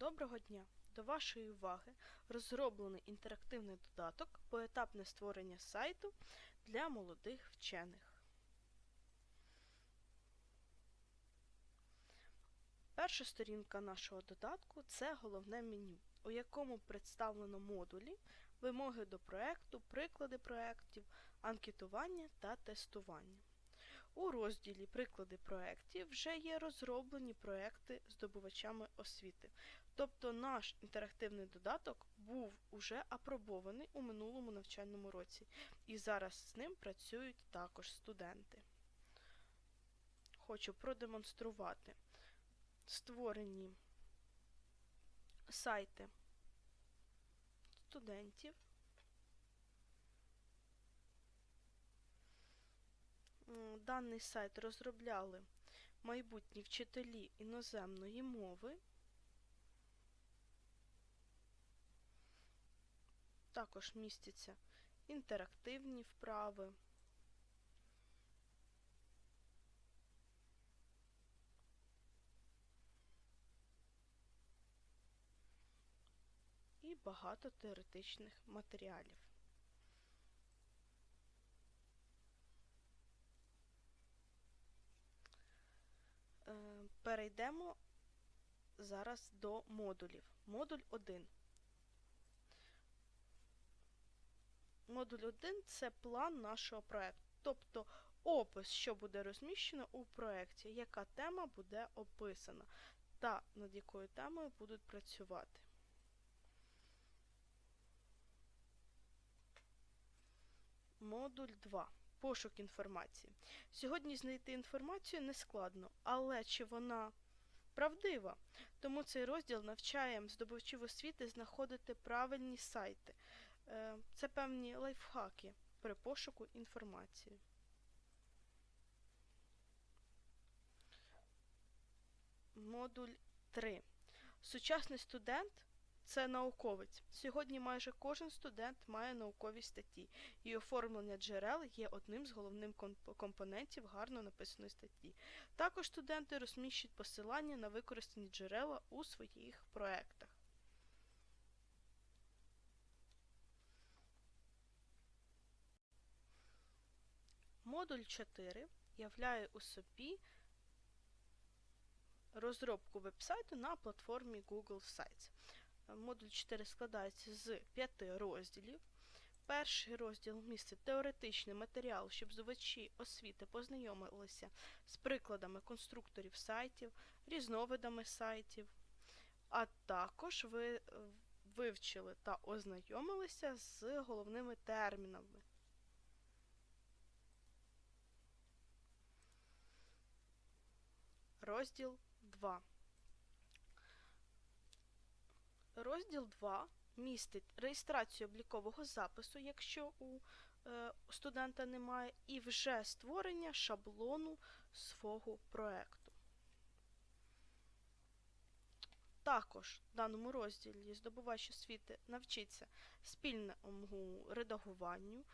Доброго дня! До вашої уваги розроблений інтерактивний додаток поетапне створення сайту для молодих вчених. Перша сторінка нашого додатку це головне меню, у якому представлено модулі, вимоги до проекту, приклади проєктів, анкетування та тестування. У розділі Приклади проєктів вже є розроблені проекти здобувачами освіти. Тобто наш інтерактивний додаток був уже апробований у минулому навчальному році, і зараз з ним працюють також студенти. Хочу продемонструвати створені сайти студентів. Даний сайт розробляли майбутні вчителі іноземної мови. Також містяться інтерактивні вправи. І багато теоретичних матеріалів. Е, Перейдемо зараз до модулів. Модуль 1. Модуль 1 це план нашого проєкту, тобто опис, що буде розміщено у проєкті, яка тема буде описана, та над якою темою будуть працювати. Модуль 2. Пошук інформації. Сьогодні знайти інформацію не складно, але чи вона правдива? Тому цей розділ навчає здобувачів освіти знаходити правильні сайти. Е, Це певні лайфхаки при пошуку інформації. Модуль 3. Сучасний студент це науковець. Сьогодні майже кожен студент має наукові статті, і оформлення джерел є одним з головних компонентів гарно написаної статті. Також студенти розміщують посилання на використані джерела у своїх проектах. Модуль 4 являє у собі розробку вебсайту на платформі Google Sites. Модуль 4 складається з п'яти розділів. Перший розділ містить теоретичний матеріал, щоб здобувачі освіти познайомилися з прикладами конструкторів сайтів, різновидами сайтів, а також ви вивчили та ознайомилися з головними термінами. Розділ 2. Розділ 2 містить реєстрацію облікового запису, якщо у е, студента немає, і вже створення шаблону свого проекту. Також в даному розділі здобувач освіти навчиться спільному редагуванню,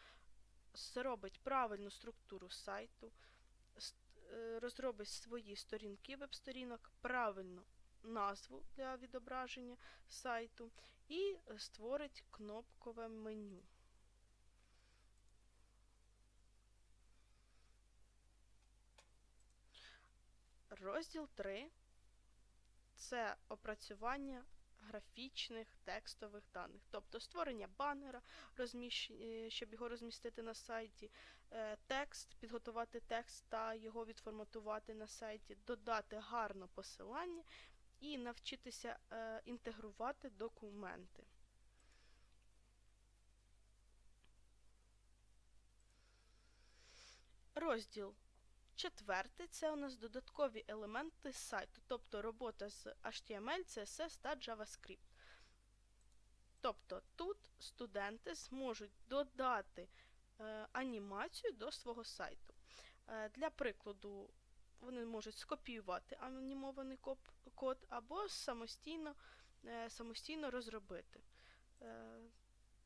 зробить правильну структуру сайту, е, розробить свої сторінки веб-сторінок, правильно назву для відображення сайту і створить кнопкове меню. Розділ 3 це опрацювання графічних текстових даних, тобто створення банера, е, щоб його розмістити на сайті, е, текст, підготувати текст та його відформатувати на сайті, додати гарно посилання і навчитися е, інтегрувати документи. Розділ четвертий це у нас додаткові елементи сайту, тобто робота з HTML, CSS та JavaScript. Тобто тут студенти зможуть додати е, анімацію до свого сайту. Е, для прикладу, вони можуть скопіювати анімований код або самостійно, е, самостійно розробити. Е,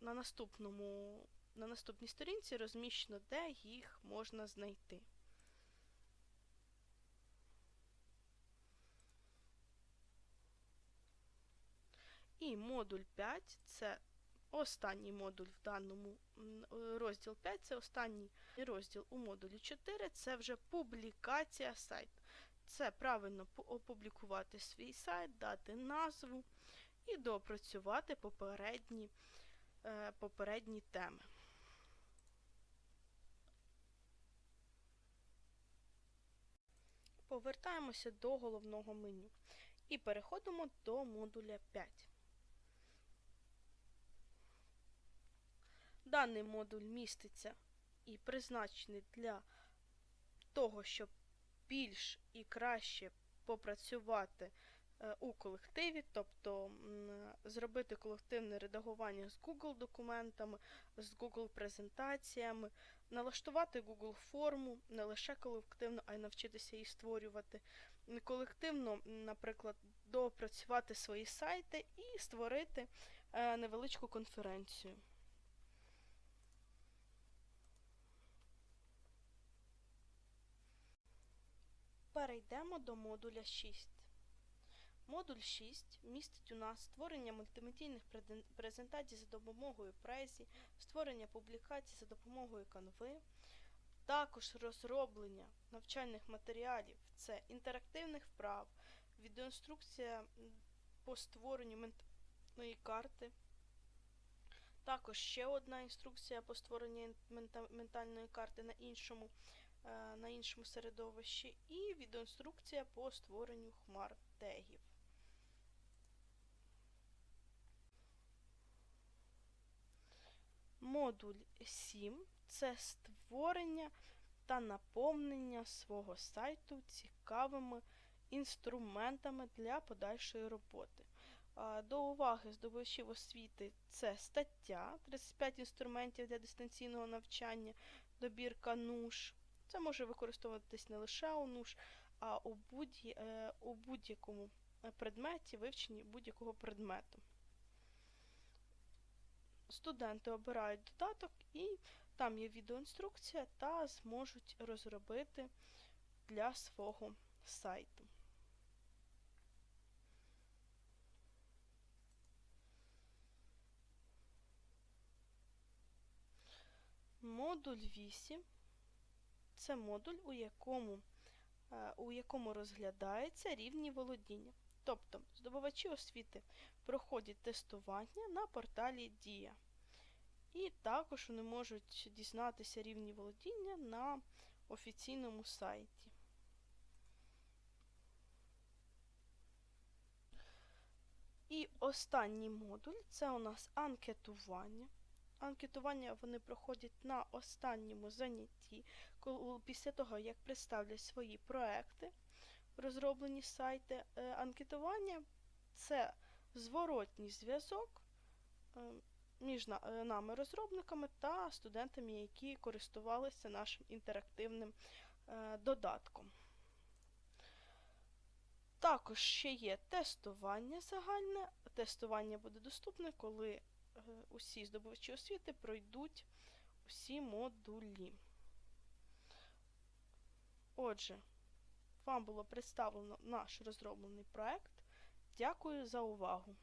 на, наступному, на наступній сторінці розміщено, де їх можна знайти. І модуль 5 це останній модуль в даному розділ 5 це останній розділ у модулі 4 це вже публікація сайту. Це правильно опублікувати свій сайт, дати назву і доопрацювати попередні, е, попередні теми. Повертаємося до головного меню і переходимо до модуля 5. Даний модуль міститься і призначений для того, щоб більш і краще попрацювати е, у колективі, тобто зробити колективне редагування з Google документами, з Google презентаціями, налаштувати Google форму, не лише колективно, а й навчитися її створювати. Колективно, наприклад, доопрацювати свої сайти і створити е, невеличку конференцію. Перейдемо до модуля 6. Модуль 6 містить у нас створення мультимедійних презентацій за допомогою Презі, створення публікацій за допомогою канви, також розроблення навчальних матеріалів, це інтерактивних вправ, відеоінструкція по створенню ментальної карти. Також ще одна інструкція по створенню ментальної карти на іншому на іншому середовищі, і відеоінструкція по створенню хмар тегів. Модуль 7 це створення та наповнення свого сайту цікавими інструментами для подальшої роботи. До уваги здобувачів освіти це стаття 35 інструментів для дистанційного навчання, добірка НУШ. Це може використовуватись не лише у НУШ, а у будь- е, будь-якому е, предметі, вивченні будь-якого предмету. Студенти обирають додаток і там є відеоінструкція та зможуть розробити для свого сайту. Модуль 8 це модуль, у якому, е, у якому розглядається рівні володіння. Тобто здобувачі освіти проходять тестування на порталі Дія. І також вони можуть дізнатися рівні володіння на офіційному сайті. І останній модуль це у нас анкетування. Анкетування вони проходять на останньому занятті, після того, як представлять свої проекти, розроблені сайти. Е, Анкетування це зворотній зв'язок е, між е, нами, розробниками, та студентами, які користувалися нашим інтерактивним додатком. Також ще є тестування загальне. Тестування буде доступне, коли усі здобувачі освіти пройдуть усі модулі. Отже, вам було представлено наш розроблений проект. Дякую за увагу!